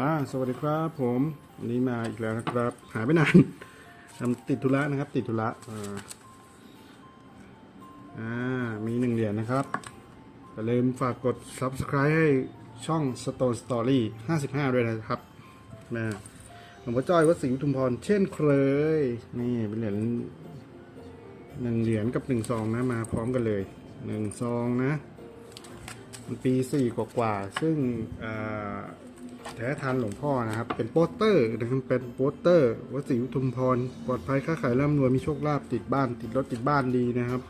อ่าสวัสดีครับผมวันนี้มาอีกแล้วนะครับ หายไปนานทำติดธุระนะครับ ติดธุระอ่าอ่ามีหนึ่งเหรียญนะครับอย่าลืมฝากกด subscribe ให้ช่อง Stone Story 55 ด้วยนะครับนะหลวงพ่อจ้อยวัดศรีอุทุมพรเช่นเคย นี่เป็นเหรียญหนึ่งเหรียญกับหนึ่งซองนะมาพร้อมกันเลยหนึ่งซองนะ มันปีสี่กว่าๆซึ่งอ่า แท้ทานหลวงพ่อนะครับ เป็นโปสเตอร์นะครับเป็นโปสเตอร์วัดศรีอุทุมพรปลอดภัยค้าขายร่ำรวยมีโชคลาภติดบ้าน ติดรถติดบ้านดีนะครับ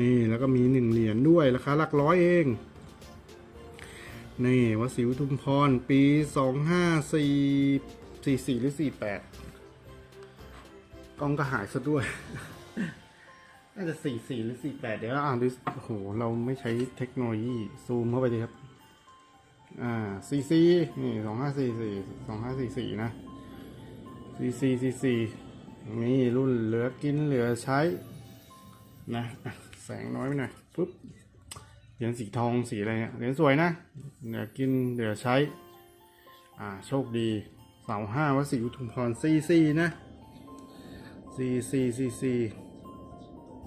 นี่แล้วก็มีหนึ่งเหรียญด้วยราคาหลักร้อยเองนี่วัดศรีอุทุมพรปีสองห้าสี่สี่สี่หรือสี่แปดกล้องก็หายซะด้วยน่าจะสี่สี่หรือสี่แปดเดี๋ยวอ่านดูโอ้โห เราไม่ใช้เทคโนโลยีซูมเข้าไปดีครับ อ่าซีซีนี่สองห้าสี่สี่สองห้าสี่สี่นะซีซีซีซีนี่รุ่นเหลือกินเหลือใช้ นะแสงน้อยไปหน่อยปุ๊บเหรียญสีทองสีอะไรเนี่ยเหรียญสวยนะเหลือกินเหลือใช้ อ่าโชคดีเสาห้าวัดศรีอุทุมพรซีซีนะซีซีซีซี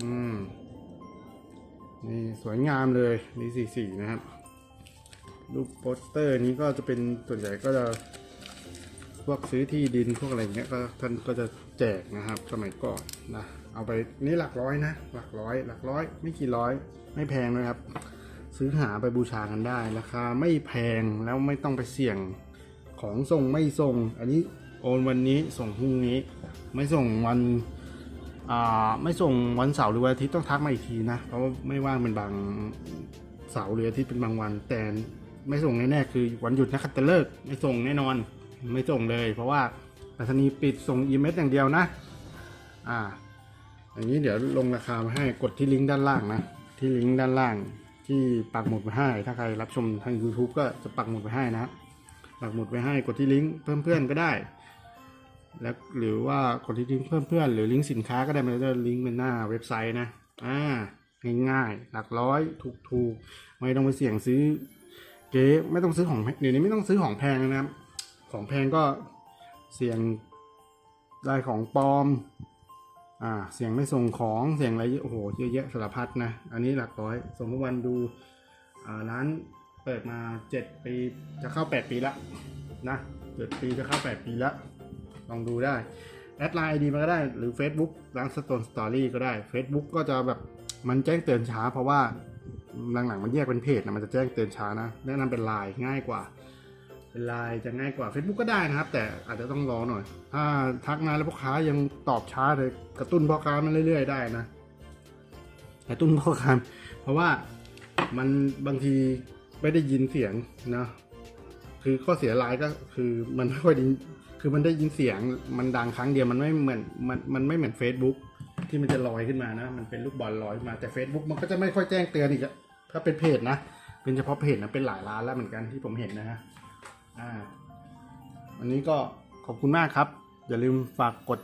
อืมนี่สวยงามเลยนี่สี่สี่นะครับ รูปโปสเตอร์นี้ก็จะเป็นส่วนใหญ่ก็จะพวกซื้อที่ดินพวกอะไรเงี้ยก็ท่านก็จะแจกนะครับสมัยก่อนนะเอาไปนี่หลักร้อยนะ หลักร้อย หลักร้อย ไม่กี่ร้อย ไม่แพงนะครับ ซื้อหาไปบูชากันได้ราคาไม่แพงแล้วไม่ต้องไปเสี่ยงของส่งไม่ส่ง อันนี้โอนวันนี้ส่งพรุ่งนี้ ไม่ส่งวันอ่าไม่ส่งวันเสาร์หรือวันอาทิตย์ต้องทักมาอีกทีนะเพราะว่าไม่ว่างเป็นบางเสาร์หรืออาทิตย์เป็นบางวันแต่ ไม่ส่งแน่ๆคือวันหยุดนักขัตฤกษ์ไม่ส่งแน่นอนไม่ส่งเลย เพราะว่าปัตนีปิดส่งอีเมลอย่างเดียวนะ อ่าอย่างนี้เดี๋ยวลงราคามาให้กดที่ลิงก์ด้านล่างนะ ที่ลิงก์ด้านล่างที่ปักหมุดไว้ให้ ถ้าใครรับชมทาง YouTube ก็จะปักหมุดไว้ให้นะปักหมุดไว้ให้กดที่ลิงก์เพิ่มเพื่อนก็ได้ แล้วหรือว่ากดที่ลิงก์เพิ่มเพื่อนหรือลิงก์สินค้าก็ได้มันจะลิงก์เป็นหน้าเว็บไซต์นะอ่าง่ายๆหลักร้อยถูกๆไม่ต้องไปเสี่ยงซื้อ เก๊ไม่ต้องซื้อของเดี๋ยวนี้ไม่ต้องซื้อของแพงนะครับ ของแพงก็เสี่ยงได้ของปลอม อ่า เสี่ยงไม่ส่งของเสี่ยงอะไรโอ้โหเยอะแยะสารพัดนะ อันนี้หลักร้อย สมมติวันดูอ่าร้านเปิดมาเจ็ดปีจะเข้าแปดปีละนะเจ็ดปีจะเข้าแปดปีละลองดูได้แอดไลน์ดีมาก็ได้หรือ Facebook ร้าน Stone Story ก็ได้ Facebook ก็จะแบบมันแจ้งเตือนช้าเพราะว่า หลังๆมันแยกเป็นเพจนะมันจะแจ้งเตือนช้านะแนะนำเป็นไลน์ง่ายกว่าเป็นไลน์จะง่ายกว่า Facebook ก็ได้นะครับ แต่อาจจะต้องรอหน่อย ถ้าทักมาแล้วพ่อค้ายังตอบช้าเลยกระตุ้นพ่อค้ามันเรื่อย ๆ ได้นะกระตุ้นพ่อค้าเพราะว่ามันบางทีไม่ได้ยินเสียงนะคือข้อเสียรายก็คือมันไม่ค่อยไดีคือมันได้ยินเสียงมันดังครั้งเดียวมันไม่เหมือนมันมันไม่เหมือน Facebook ที่มันจะลอยขึ้นมานะ มันเป็นลูกบอลลอยขึ้นมาแต่ Facebook มันก็จะไม่ค่อยแจ้งเตือนอีกอะ ถ้าเป็นเพจนะ เป็นเฉพาะเพจนะเป็นหลายร้านแล้วเหมือนกันที่ผมเห็นนะฮะอ่าวันนี้ก็ขอบคุณมากครับ อย่าลืมฝากกด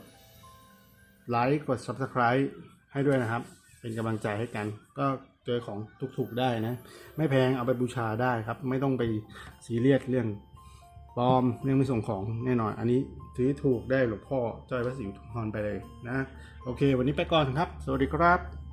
ไลค์กด Subscribe ให้ด้วยนะครับ เป็นกำลังใจให้กัน ก็เจอของถูกๆได้นะ ไม่แพงเอาไปบูชาได้ครับ ไม่ต้องไปซีเรียสเรื่องปลอมเรื่องไม่ส่งของแน่นอน อันนี้ถือถูกได้หลวงพ่อจ้อยพระศรีอุทุมพรไปเลยนะ โอเค วันนี้ไปก่อนครับ สวัสดีครับ